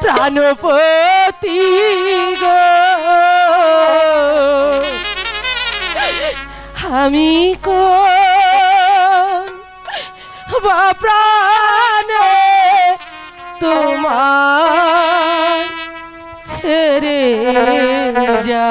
প্রাণপতি গো। আমি কোন বা প্রাণে তোমার ছেড়ে যা